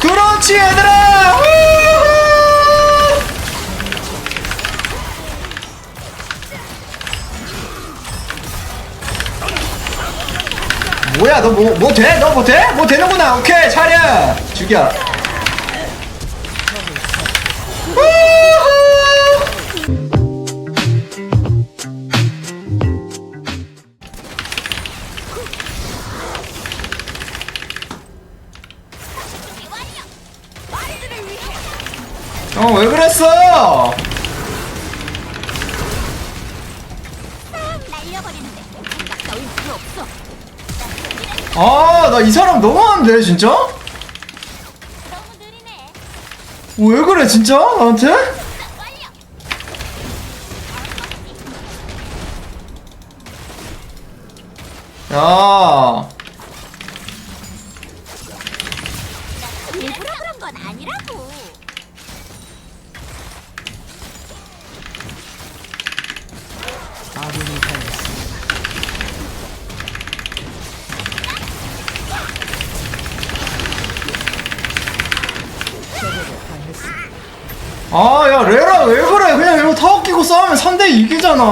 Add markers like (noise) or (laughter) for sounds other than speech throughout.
그렇지 얘들아! 뭐야 너 뭐 뭐 돼? 너 뭐 돼? 뭐 되는구나 오케이 차려 죽여 어 왜 그랬어? 아 나 이 사람 너무한데 진짜? 어. 왜 그래 진짜 나한테? 야 아, 야, 레라, 왜 그래? 그냥 이거 타워 끼고 싸우면 3대 이기잖아.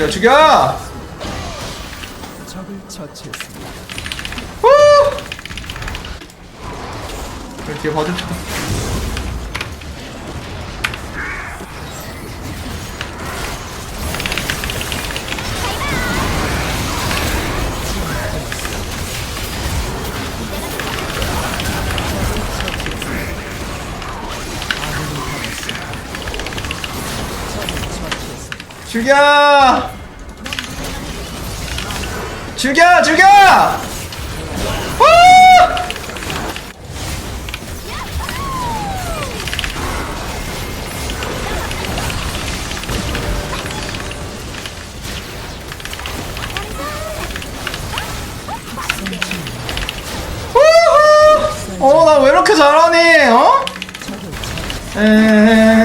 죽여, 죽여! 후! 뒤에 봐줍시다. 죽여! 죽여! 죽여! 어, 나 왜 이렇게 잘하니? 어? 에.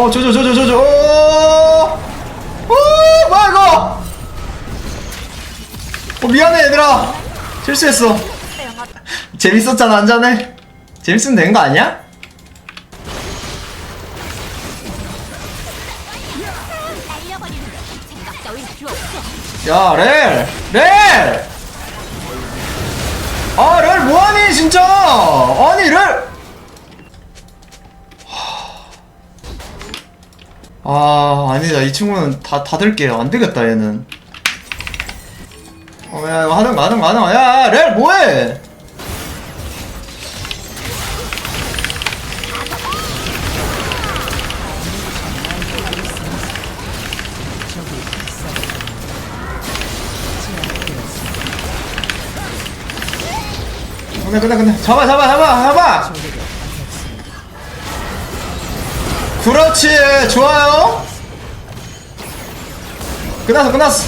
어, 조져, 조져, 조져. 오! 오, 뭐야 이거? 어, 미안해 얘들아. 실수했어. 재밌었잖아 한잔해. 재밌으면 된거 아니야? 야, 렐! 렐! 아, 렐 뭐하니, 진짜! 아니, 렐! 아, 아니다. 이 친구는 다, 다 들게요. 안 되겠다, 얘는. 어, 야, 이거 하든가, 하든가, 하든가. 야, 야, 렐, 뭐해! 근데, 근데, 근데. 잡아, 잡아, 잡아, 잡아! 그렇지, 좋아요. 끝났어, 끝났어.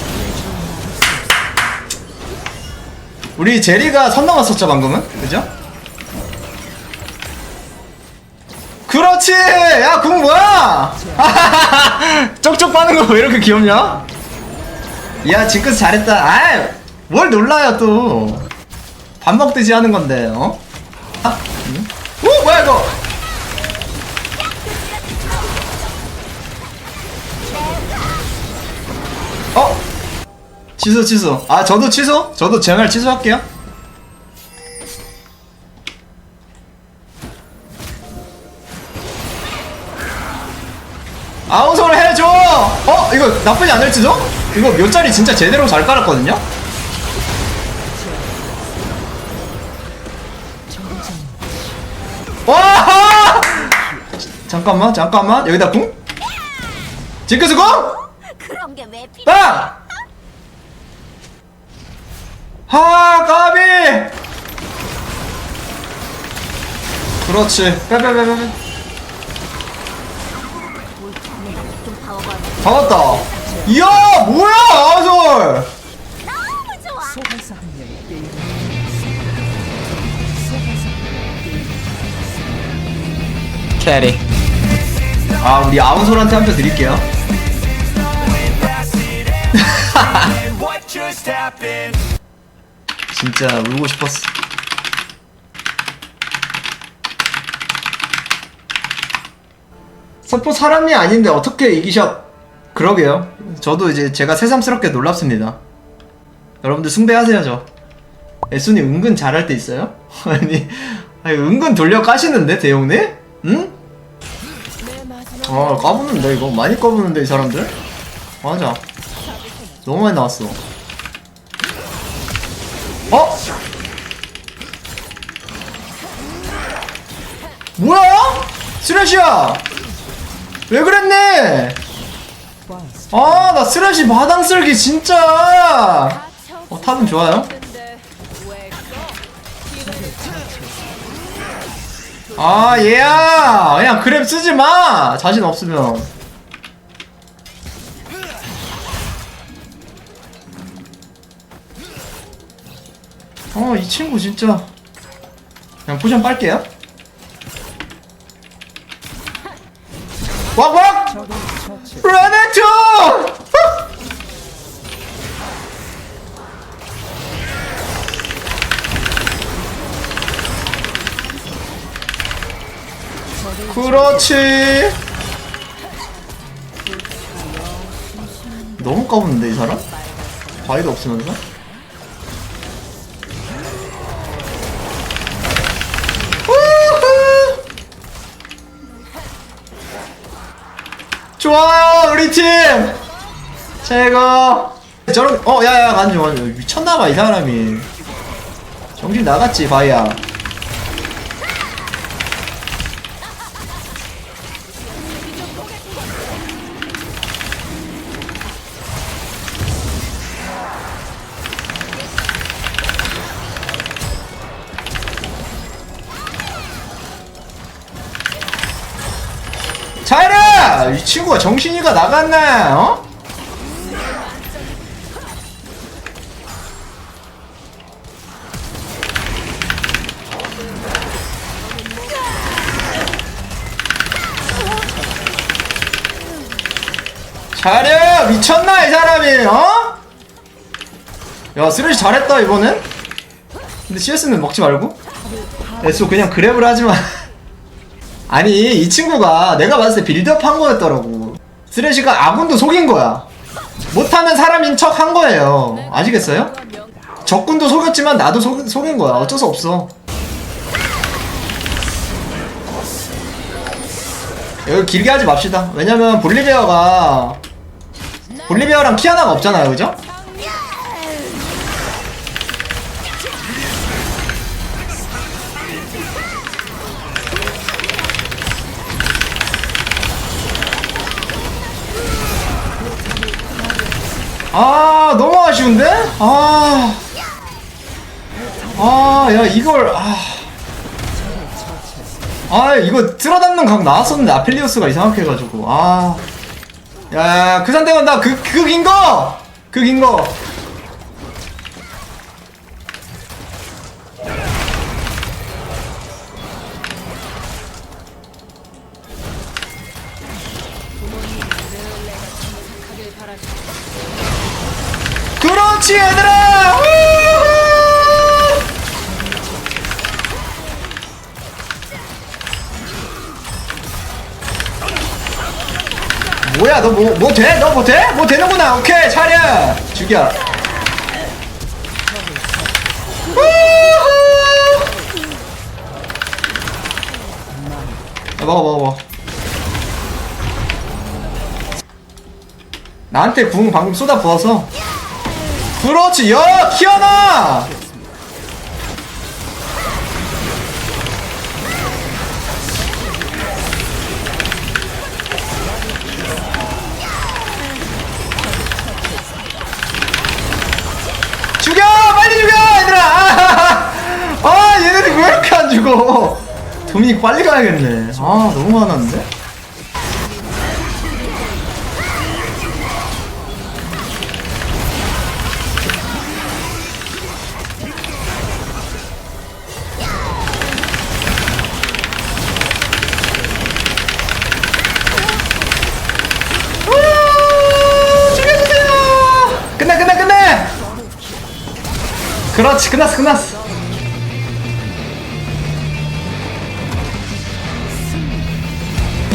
우리 제리가 선 넘었었죠, 방금은? 그죠? 그렇지! 야, 궁 뭐야! (laughs) 쪽쪽 빠는 거 왜 이렇게 귀엽냐? 야, 징크스 잘했다. 아이, 뭘 놀라요, 또. 밥 먹듯이 하는 건데, 어? 아, 응? 오, 뭐야, 이거! 취소 취소 아 저도 취소? 저도 제말 취소할게요 아우소를 해줘 어? 이거 나쁘지 않을지도? 이거 몇 자리 진짜 제대로 잘 깔았거든요? 와! 잠깐만 잠깐만 여기다 궁? 징크스 궁? 빵! 하 까비! 그렇지. 빼빼빼빼 잡았다. 이야 뭐야 소환사 캐리. 아 우리 아우솔한테 한 표 드릴게요? (laughs) 진짜 울고 싶었어. 서포 사람이 아닌데 어떻게 이기셨 그러게요. 저도 이제 제가 새삼스럽게 놀랍습니다. 여러분들 숭배하세요 저. 애순이 은근 잘할 때 있어요? (laughs) 아니, 아니 은근 돌려 까시는데 대용네? 응? 아 까부는데 이거? 많이 까부는데 이 사람들? 맞아. 너무 많이 나왔어 어? 뭐야? 쓰레쉬야! 왜 그랬네? 아 나 쓰레쉬 마당 쓸기 진짜! 어 탑은 좋아요? 아 얘야! 그냥 그랩 쓰지 마! 자신 없으면 어이 친구 진짜. 그냥 포션 빨게요. 적을 처치 레넥터 그렇지. 너무 까부는데 이 사람? 과일도 없으면서? 좋아요 우리 팀! 최고! 저런 어 야야 간주 완전 미쳤나봐 이 사람이. 정신 나갔지 바이야 이 친구가 정신이가 나갔네, 어? 잘해! 미쳤나, 이 사람이, 어? 야, 쓰레쉬 잘했다, 이번엔? 근데 CS는 먹지 말고? 애써 그냥 그랩을 하지마. (laughs) 아니 이 친구가 내가 봤을 때 빌드업 한 거였더라고. 쓰레쉬가 아군도 속인 거야. 못하는 사람인 척 한 거예요. 아시겠어요? 적군도 속였지만 나도 속, 속인 거야. 어쩔 수 없어. 여기 길게 하지 맙시다. 왜냐면 볼리베어가 볼리베어랑 키아나가 없잖아요 그죠? 아 아쉬운데? 아. 아, 야, 이걸, 아. 아, 이거 틀어담는 각 나왔었는데, 아펠리오스가 이상하게 해가지고, 아. 야, 그 상대가 나 그, 그긴 거! 그긴 거! 그렇지, 얘들아! 뭐야 너 뭐 뭐 돼? 너 뭐 돼? 뭐 되는구나 오케이 차려 죽여! 야, 먹어 먹어 먹어 나한테 궁 방금 쏟아 부어서 그렇지. 야 키아나! 죽여! 빨리 죽여 얘들아! 아, (laughs) 아 얘네들 왜 이렇게 안 죽어? 도미닉 빨리 가야겠네. 아 너무 화났는데 그렇지 끝났어 끝났어.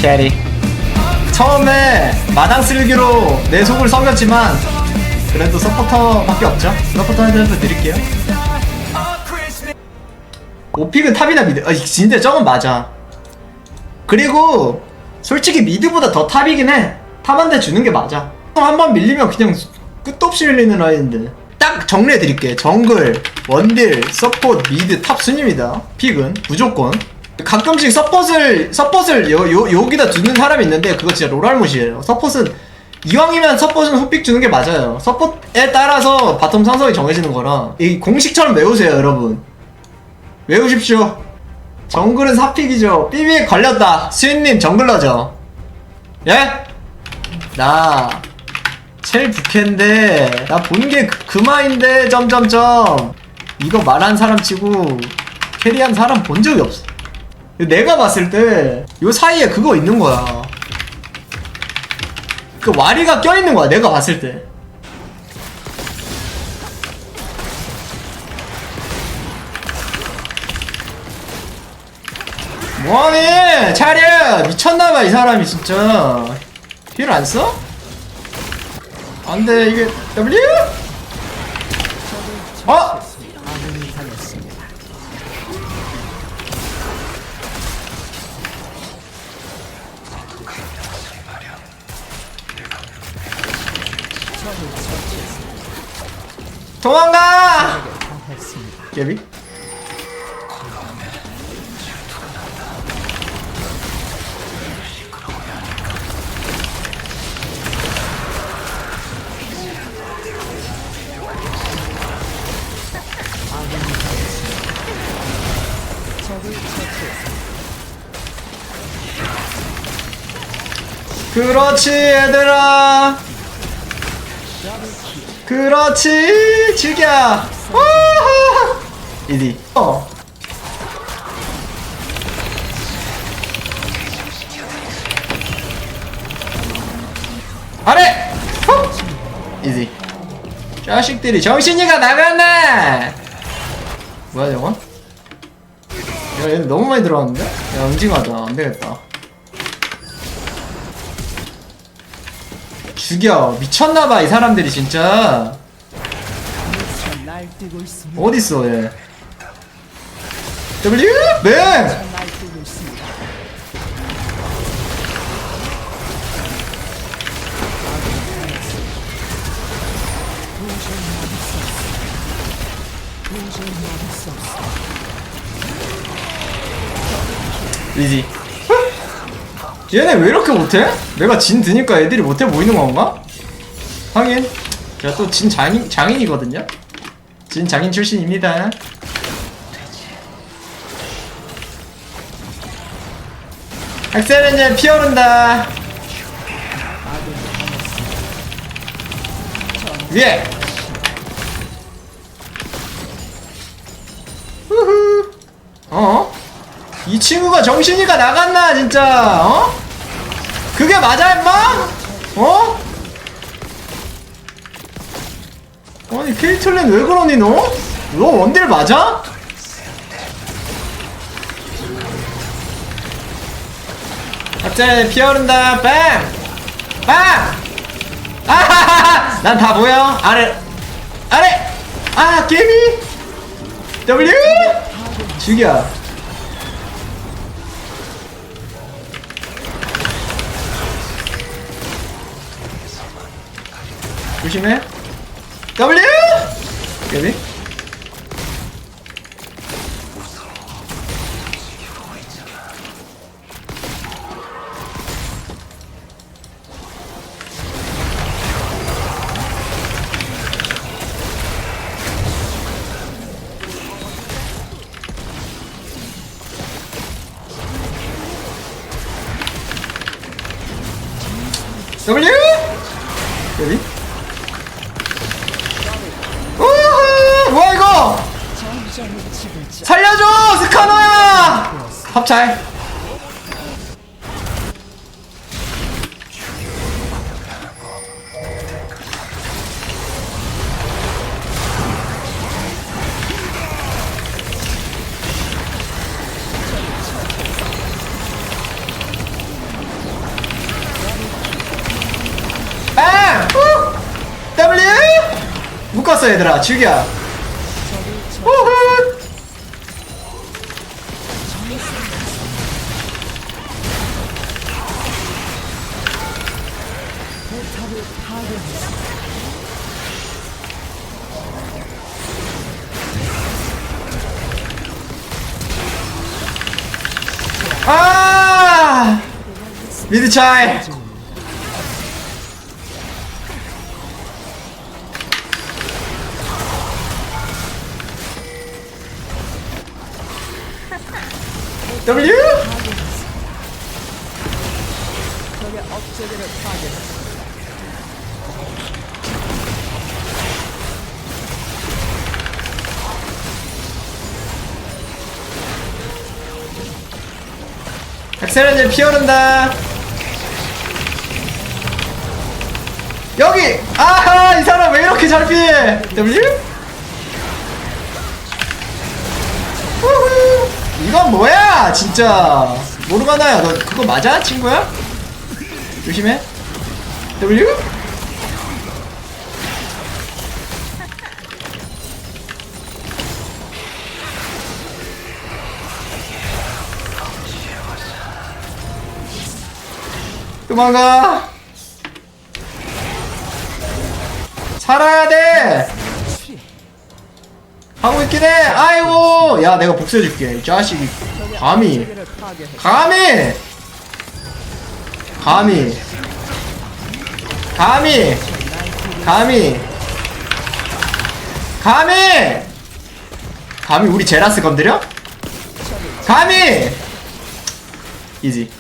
캐리. 처음에 마당 쓸기로 내 속을 썩였지만 그래도 서포터밖에 없죠? 서포터한테 드릴게요. 오픽은 탑이나 미드. 아 진짜 저건 맞아. 그리고 솔직히 미드보다 더 탑이긴 해탑 한대 주는 게 맞아. 한 번 밀리면 그냥 끝도 없이 밀리는 라인인데 딱 정리해 드릴게 정글 원딜 서포트 미드 탑 순입니다 픽은 무조건 가끔씩 서폿을 서폿을 요, 요, 여기다 두는 사람이 있는데 그거 진짜 롤알못이에요 서폿은 이왕이면 서폿은 후픽 주는 게 맞아요 서폿에 따라서 바텀 상성이 정해지는 거라 이 공식처럼 외우세요 여러분 외우십시오. 정글은 사픽이죠. 삐비에 걸렸다. 수인님 정글러죠. 예? 나 제일 부캐인데 나 본게 그, 그마인데 점점점 이거 말한 사람 치고 캐리한 사람 본 적이 없어. 내가 봤을 때 요 사이에 그거 있는 거야. 그 와리가 껴있는 거야. 내가 봤을 때. 뭐하니? 차려! 미쳤나봐 이 사람이 진짜 힐 안 써? 안돼 이게 W? 어? 도망가! 개비? 그렇지 얘들아. 그렇지 즐겨. 우후. 이디 어. 아래. 후. 이디 자식들이 정신이가 나갔네. 뭐야 저건? 야 얘는 너무 많이 들어왔는데? 야 응징하자 안되겠다 죽여 미쳤나봐 이 사람들이 진짜. 어딨어 얘 W 뱅 날뛰고 있습니다. 이지 얘네 왜 이렇게 못해? 내가 진 드니까 애들이 못해 보이는 건가? 하긴 제가 또 진 장인, 장인이거든요 진 장인 출신입니다 학생은 이제 피어른다 위에 후후 어? 이 친구가 정신이가 나갔나 진짜 어? 그게 맞아 임마? 어? 아니 케이틀린 왜 그러니 너? 너 원딜 맞아? 갑자기 피어른다 빵! 빵! 아하하하! 난 다 보여 아래 아래! 아 개미! W! 죽여 조심해. W! 여기? 여기? 탑찰 아! 얘들아. 즐겨. 우후! 미드 차이 W 파괴했습니다. 엑셀런즈 피어른다 여기! 아하 이 사람 왜 이렇게 잘 피해? W 우후. 이건 뭐야 진짜. 모르가나야. 너 그거 맞아 친구야? 조심해. W? 도망가 살아야 돼! 하고 있긴 해! 아이고! 야 내가 복수해줄게 이 적의 감히. 감히! 감히. 감히. 감히. 감히! 감히 우리 제라스 건드려? 감히! 이지.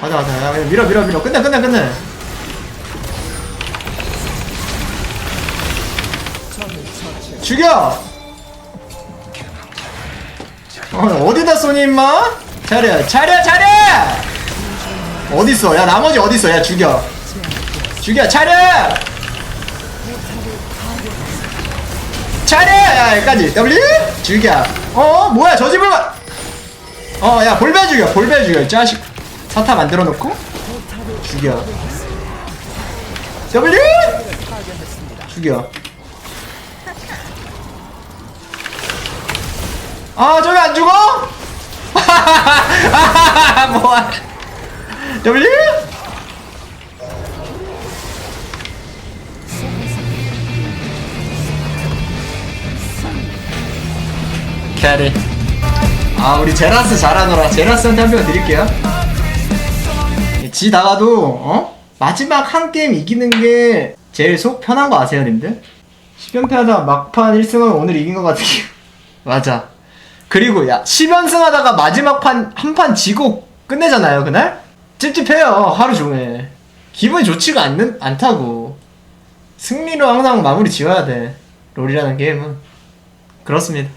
가자 가자. 야, 밀어 밀어 밀어. 끝내 끝내 끝내 죽여! 어, 어디다 쏘니 임마? 차려 차려 차려 어딨어? 야 나머지 어딨어? 야 죽여. 죽여 차려 차려 야 여기까지. W? 죽여. 어 뭐야 저 집을 어야 볼배 죽여 볼배 죽여. 이 자식. 사타 만들어 놓고? 죽여. W? 죽여 아 저기 안 죽어? (laughs) 뭐야 W? 캐리 아 우리 제라스 잘하노라 제라스한테 한명 드릴게요 지 나가도 어? 마지막 한 게임 이기는 게 제일 속 편한 거 아세요 님들? 10연패 하다 막판 1승하면 오늘 이긴 것 같은 기 (laughs) 맞아 그리고 야 10연승 하다가 마지막 판 한 판 지고 끝내잖아요 그날? 찝찝해요 하루 종일. 기분이 좋지가 않는, 않다고. 승리로 항상 마무리 지어야 돼 롤이라는 게임은. 그렇습니다